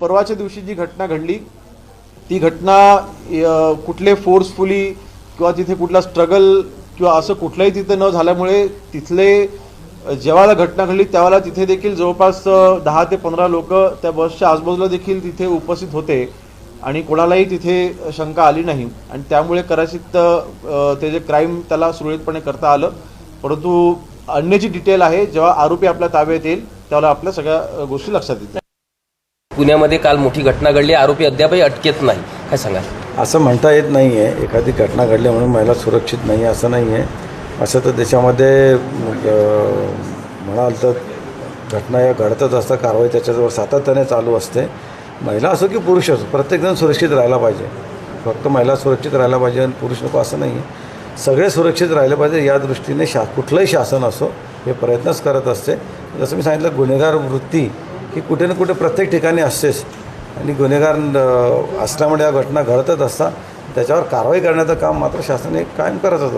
परवाच्या दिवशी जी घटना घडली ती घटना कुठले फोर्सफुली किंवा तिथे कुठला स्ट्रगल किंवा असं कुठलंही तिथे न झाल्यामुळे तिथले जेव्हाला जेव्हा घटना घडली त्यावेळेला तिथे देखील जवळपास दहा ते पंधरा लोक त्या बसच्या आजूबाजूला देखील तिथे उपस्थित होते आणि कोणालाही तिथे शंका आली नाही. आणि त्यामुळे कदाचित ते जे क्राईम त्याला सुरळीतपणे करता आलं. परंतु अन्य जी डिटेल आहे जेव्हा आरोपी आपल्या ताब्यात येईल त्यावेळेला आपल्या सगळ्या गोष्टी लक्षात येतील. पुण्यामध्ये काल मोठी घटना घडली. आरोपी अद्यापही अटकेत नाही. काय सांगाल? असं म्हणता येत नाही आहे एखादी घटना घडली म्हणून महिला सुरक्षित नाही असं नाही आहे असं तर देशामध्ये म्हणाल तर घटना या घडतच असतात. कारवाई त्याच्याजवळ सातत्याने चालू असते. महिला असो की पुरुष असो प्रत्येकजण सुरक्षित राहायला पाहिजे. फक्त महिला सुरक्षित राहायला पाहिजे आणि पुरुष नको असं नाही आहे सगळे सुरक्षित राहिले पाहिजे या दृष्टीने शा कुठलंही शासन असो हे प्रयत्नच करत असते. जसं मी सांगितलं गुन्हेगार वृत्ती ही कुठे ना कुठे प्रत्येक ठिकाणी असतेच. आणि गुन्हेगार असल्यामुळे या घटना घडतच असतात. त्याच्यावर कारवाई करण्याचं काम मात्र शासन हे कायम करतच असतं.